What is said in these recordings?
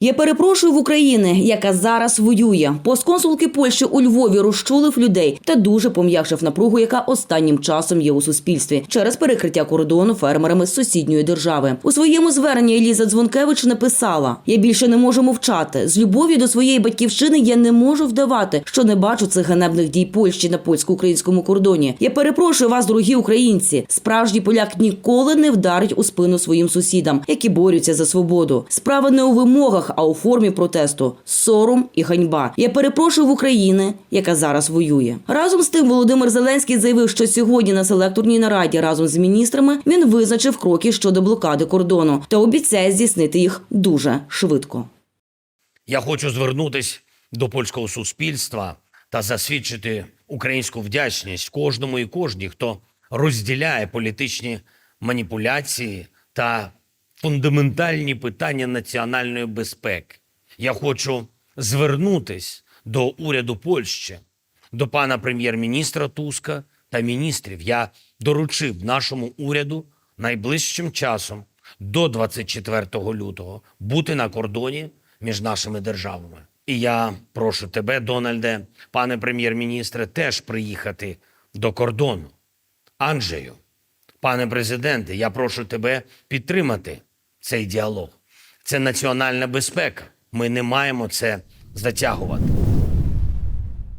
Я перепрошую в України, яка зараз воює. Постконсулки Польщі у Львові розчулив людей та дуже пом'якшив напругу, яка останнім часом є у суспільстві через перекриття кордону фермерами з сусідньої держави. У своєму зверненні Еліза Дзвонкевич написала: Я більше не можу мовчати. З любові до своєї батьківщини я не можу вдавати, що не бачу цих ганебних дій Польщі на польсько-українському кордоні. Я перепрошую вас, дорогі українці. Справжній поляк ніколи не вдарить у спину своїм сусідам, які борються за свободу. Справа не у вимогах, а у формі протесту. Сором і ганьба. Я перепрошую в Україні, яка зараз воює. Разом з тим Володимир Зеленський заявив, що сьогодні на селекторній нараді разом з міністрами він визначив кроки щодо блокади кордону та обіцяє здійснити їх дуже швидко. Я хочу звернутися до польського суспільства та засвідчити українську вдячність кожному і кожній, хто розділяє політичні маніпуляції та фундаментальні питання національної безпеки. Я хочу звернутись до уряду Польщі, до пана прем'єр-міністра Туска та міністрів. Я доручив нашому уряду найближчим часом до 24 лютого бути на кордоні між нашими державами. І я прошу тебе, Дональде, пане прем'єр-міністре, теж приїхати до кордону. Анджею, пане президенте, я прошу тебе підтримати цей діалог. Це національна безпека. Ми не маємо це затягувати.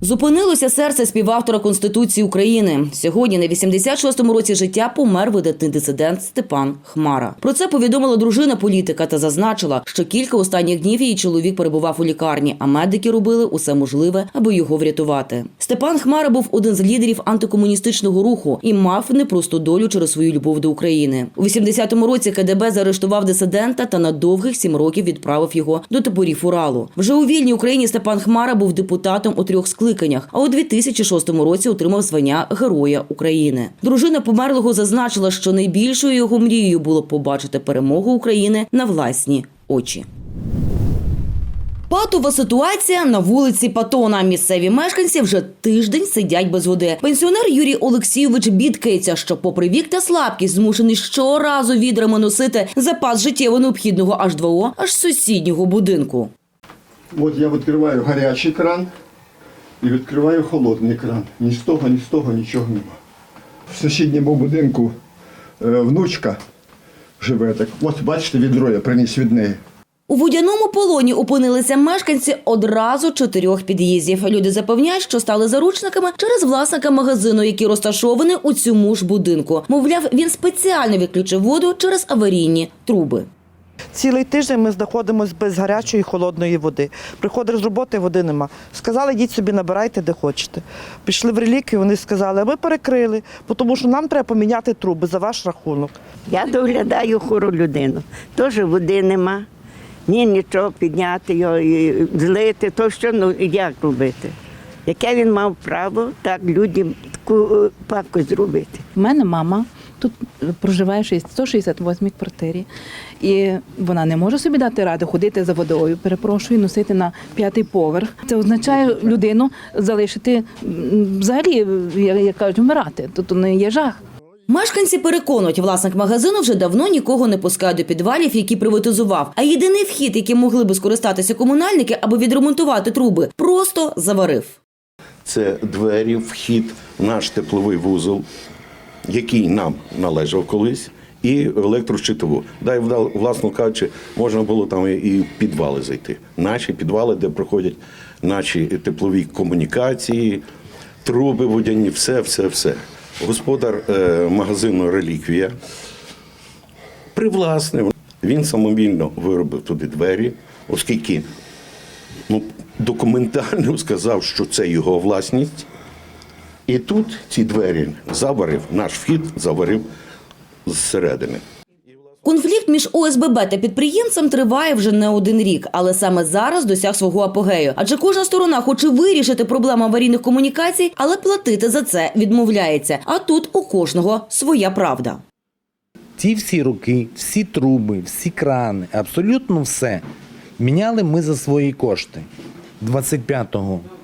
Зупинилося серце співавтора Конституції України. Сьогодні на 86-му році життя помер видатний дисидент Степан Хмара. Про це повідомила дружина політика та зазначила, що кілька останніх днів її чоловік перебував у лікарні, а медики робили усе можливе, аби його врятувати. Степан Хмара був один з лідерів антикомуністичного руху і мав непросту долю через свою любов до України. У 80-му році КДБ заарештував дисидента та на довгих сім років відправив його до таборів Уралу. Вже у вільній Україні Степан Хмара був депутатом у трьох скликаннях, а у 2006 році отримав звання Героя України. Дружина померлого зазначила, що найбільшою його мрією було побачити перемогу України на власні очі. Патова ситуація на вулиці Патона. Місцеві мешканці вже тиждень сидять без води. Пенсіонер Юрій Олексійович бідкається, що, попри вік та слабкість, змушений щоразу відрами носити запас життєво необхідного H2O аж з сусіднього будинку. От я відкриваю гарячий кран і відкриваю холодний кран. Ні з того, ні з того нічого нема. В сусідньому будинку е, внучка живе так. От бачите, відро я приніс від неї. У водяному полоні опинилися мешканці одразу чотирьох під'їздів. Люди запевняють, що стали заручниками через власника магазину, який розташований у цьому ж будинку. Мовляв, він спеціально відключив воду через аварійні труби. Цілий тиждень ми знаходимося без гарячої і холодної води. Приходиш з роботи, води нема. Сказали, йдіть собі, набирайте, де хочете. Пішли в реліквію, вони сказали, а ми перекрили, тому що нам треба поміняти труби за ваш рахунок. Я доглядаю хвору людину. Теж води нема. Ні, нічого підняти його і злити, то що ну як робити? Яке він мав право так людям таку е, пакость зробити? У мене мама тут проживає в 168 квартирі, і вона не може собі дати ради ходити за водою, перепрошую, носити на п'ятий поверх. Це означає людину залишити взагалі, як як кажуть, вмирати. Тут не є жах. Мешканці переконують, власник магазину вже давно нікого не пускає до підвалів, які приватизував. А єдиний вхід, яким могли би скористатися комунальники, аби відремонтувати труби, просто заварив. Це двері, вхід наш тепловий вузол, який нам належав колись, і електрощитову. Дай вдал- власно кажучи, можна було там і- і в підвали зайти. Наші підвали, де проходять наші теплові комунікації, труби водяні, все, все, все. Господар е, магазину Реліквія привласнив. Він самовільно виробив туди двері, оскільки ну, документально сказав, що це його власність. І тут ці двері заварив, наш вхід заварив зсередини. Конфлікт між ОСББ та підприємцем триває вже не один рік, але саме зараз досяг свого апогею. Адже кожна сторона хоче вирішити проблему аварійних комунікацій, але платити за це відмовляється. А тут у кожного своя правда. Ті всі роки, всі труби, всі крани, абсолютно все міняли ми за свої кошти. 25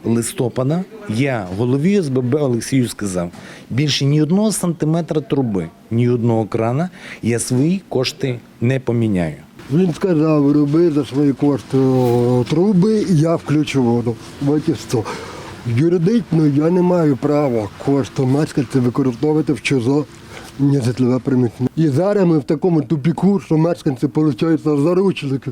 листопада я голові ОСББ Олексію сказав, більше ні одного сантиметра труби, ні одного крана я свої кошти не поміняю. Він сказав, роби за свої кошти труби, я включу воду. Все. Юридично я не маю права кошти мешканців використовувати в чужо нежитлове приміщення. І зараз ми в такому тупіку, що мешканці, виходить, заручники.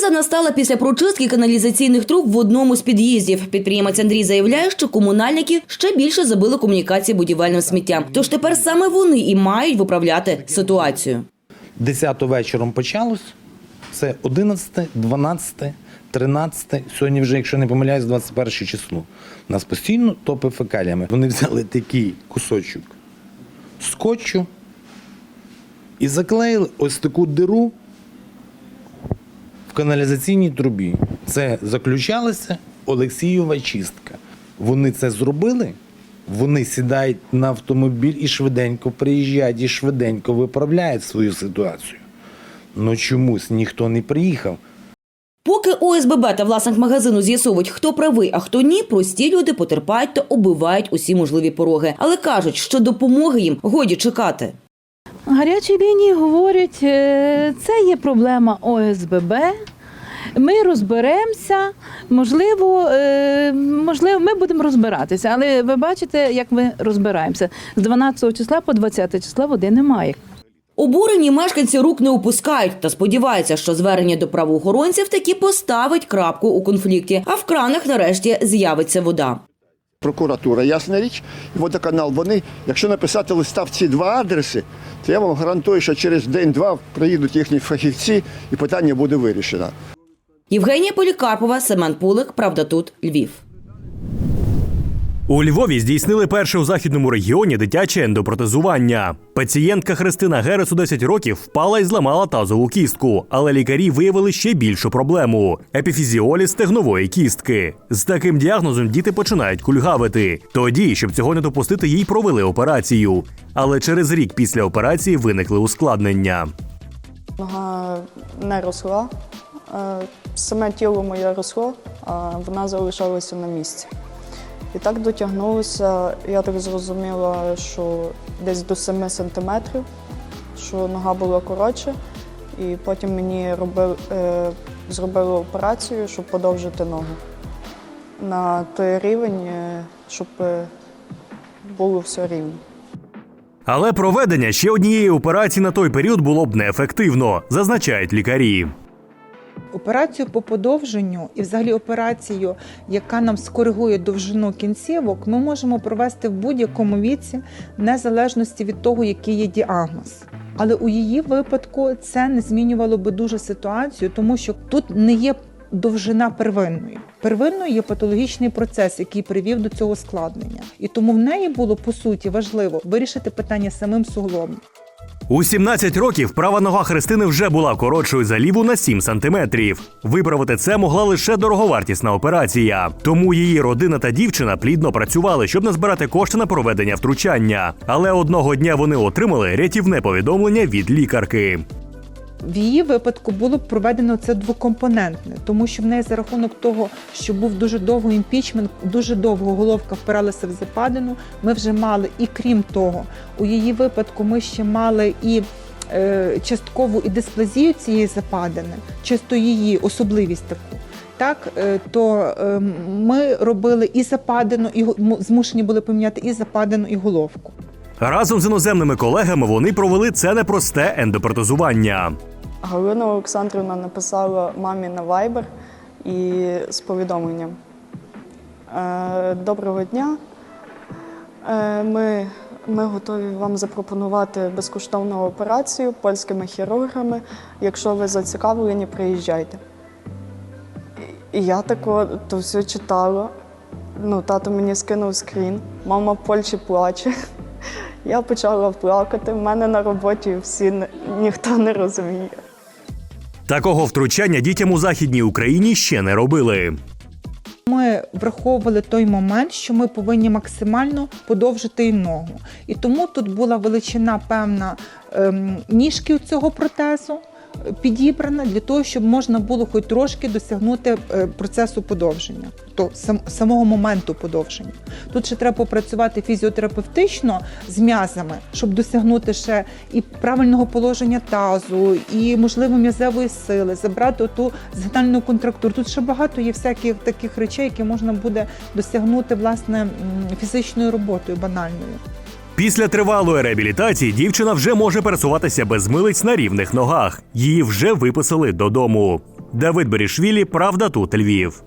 Криза настала після прочистки каналізаційних труб в одному з під'їздів. Підприємець Андрій заявляє, що комунальники ще більше забили комунікації будівельним сміттям. Тож тепер саме вони і мають виправляти ситуацію. 10 вечором почалось. Це 11, 12, 13, сьогодні вже, якщо не помиляюсь, 21 число. Нас постійно топи фекаліями. Вони взяли такий кусочок скотчу і заклеїли ось таку диру каналізаційній трубі. Це заключалася Олексієва чистка. Вони це зробили. Вони сідають на автомобіль і швиденько приїжджають, і швиденько виправляють свою ситуацію. Ну чомусь ніхто не приїхав. Поки ОСББ та власник магазину з'ясовують, хто правий, а хто ні, прості люди потерпають та оббивають усі можливі пороги. Але кажуть, що допомоги їм годі чекати. Гарячі лінії говорять, е, це є проблема ОСББ. Ми розберемося, можливо, е, можливо, ми будемо розбиратися, але ви бачите, як ми розбираємося. З 12 числа по 20 числа води немає. Обурені мешканці рук не опускають та сподіваються, що звернення до правоохоронців таки поставить крапку у конфлікті, а в кранах нарешті з'явиться вода. Прокуратура, ясна річ, водоканал. Вони, якщо написати листа в ці два адреси, то я вам гарантую, що через день-два приїдуть їхні фахівці і питання буде вирішено. Євгенія Полікарпова, Семен Пулик, Правда тут, Львів. У Львові здійснили перше у західному регіоні дитяче ендопротезування. Пацієнтка Христина Герес у 10 років впала і зламала тазову кістку, але лікарі виявили ще більшу проблему епіфізіоліз стегнової кістки. З таким діагнозом діти починають кульгавити. Тоді, щоб цього не допустити, їй провели операцію. Але через рік після операції виникли ускладнення. Нога не росла, е, саме тіло моє росло, а вона залишалася на місці. І так дотягнулося, я так зрозуміла, що десь до 7 сантиметрів, що нога була коротша, і потім мені робив, е, зробили операцію, щоб подовжити ногу на той рівень, е, щоб е, було все рівно. Але проведення ще однієї операції на той період було б неефективно, зазначають лікарі. Операцію по подовженню і взагалі операцію, яка нам скоригує довжину кінцівок, ми можемо провести в будь-якому віці, незалежності від того, який є діагноз. Але у її випадку це не змінювало би дуже ситуацію, тому що тут не є довжина первинної. Первинною є патологічний процес, який привів до цього складнення. І тому в неї було по суті важливо вирішити питання самим суглобом. У 17 років права нога Христини вже була коротшою за ліву на 7 сантиметрів. Виправити це могла лише дороговартісна операція. Тому її родина та дівчина плідно працювали, щоб назбирати кошти на проведення втручання. Але одного дня вони отримали рятівне повідомлення від лікарки. В її випадку було проведено це двокомпонентне, тому що в неї за рахунок того, що був дуже довго імпічмент, дуже довго головка впиралася в западину. Ми вже мали, і крім того, у її випадку ми ще мали і е, часткову і дисплазію цієї западини, чисто її особливість таку. Так, е, то е, ми робили і западину, і змушені були поміняти і западину, і головку. Разом з іноземними колегами вони провели це непросте ендопротезування. Галина Олександрівна написала мамі на Viber і з повідомленням. «Е, Доброго дня. Е, Ми, ми готові вам запропонувати безкоштовну операцію польськими хірургами. Якщо ви зацікавлені, приїжджайте. І- я тако то все читала. Ну, тато мені скинув скрін, мама в Польщі плаче. Я почала плакати. В мене на роботі всі ніхто не розуміє. Такого втручання дітям у західній Україні ще не робили. Ми враховували той момент, що ми повинні максимально подовжити ногу. І тому тут була величина певна ем, ніжки у цього протезу. Підібрана для того, щоб можна було хоч трошки досягнути е, процесу подовження, то самого моменту подовження. Тут ще треба попрацювати фізіотерапевтично з м'язами, щоб досягнути ще і правильного положення тазу, і можливо м'язевої сили, забрати ту згинальну контрактуру. Тут ще багато є всяких таких речей, які можна буде досягнути власне фізичною роботою банальною. Після тривалої реабілітації дівчина вже може пересуватися без милиць на рівних ногах. Її вже виписали додому. Давид Берішвілі, правда, тут Львів.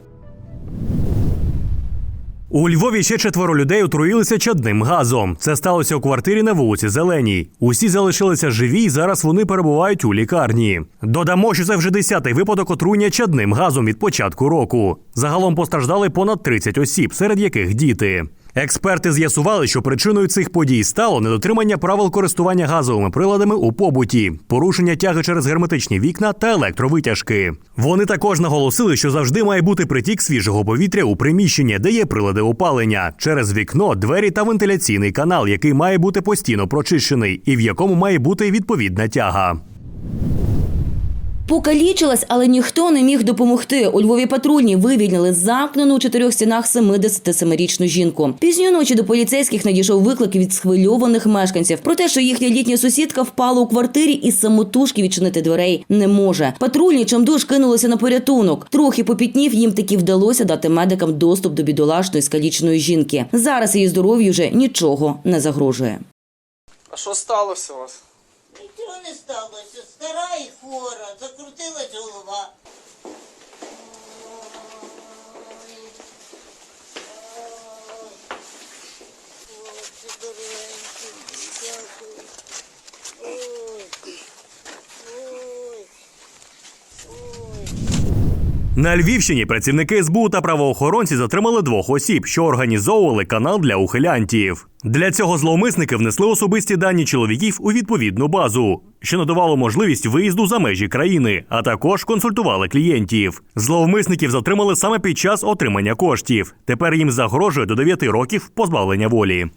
У Львові ще четверо людей отруїлися чадним газом. Це сталося у квартирі на вулиці Зеленій. Усі залишилися живі, і зараз вони перебувають у лікарні. Додамо, що це вже десятий випадок отруєння чадним газом від початку року. Загалом постраждали понад 30 осіб, серед яких діти. Експерти з'ясували, що причиною цих подій стало недотримання правил користування газовими приладами у побуті, порушення тяги через герметичні вікна та електровитяжки. Вони також наголосили, що завжди має бути притік свіжого повітря у приміщення, де є прилади опалення, через вікно, двері та вентиляційний канал, який має бути постійно прочищений, і в якому має бути відповідна тяга. Покалічилась, але ніхто не міг допомогти. У Львові патрульні вивільнили замкнену у чотирьох стінах 77-річну жінку. Пізньої ночі до поліцейських надійшов виклик від схвильованих мешканців про те, що їхня літня сусідка впала у квартирі і самотужки відчинити дверей не може. Патрульні чимдуж кинулися на порятунок. Трохи попітнів їм таки вдалося дати медикам доступ до бідолашної скаліченої жінки. Зараз її здоров'ю вже нічого не загрожує. А що сталося у вас? Нічого не сталося. Стара і хвора, закрутилась голова. Ой. Ой. Ой. На Львівщині працівники СБУ та правоохоронці затримали двох осіб, що організовували канал для ухилянтів. Для цього зловмисники внесли особисті дані чоловіків у відповідну базу, що надавало можливість виїзду за межі країни, а також консультували клієнтів. Зловмисників затримали саме під час отримання коштів. Тепер їм загрожує до 9 років позбавлення волі.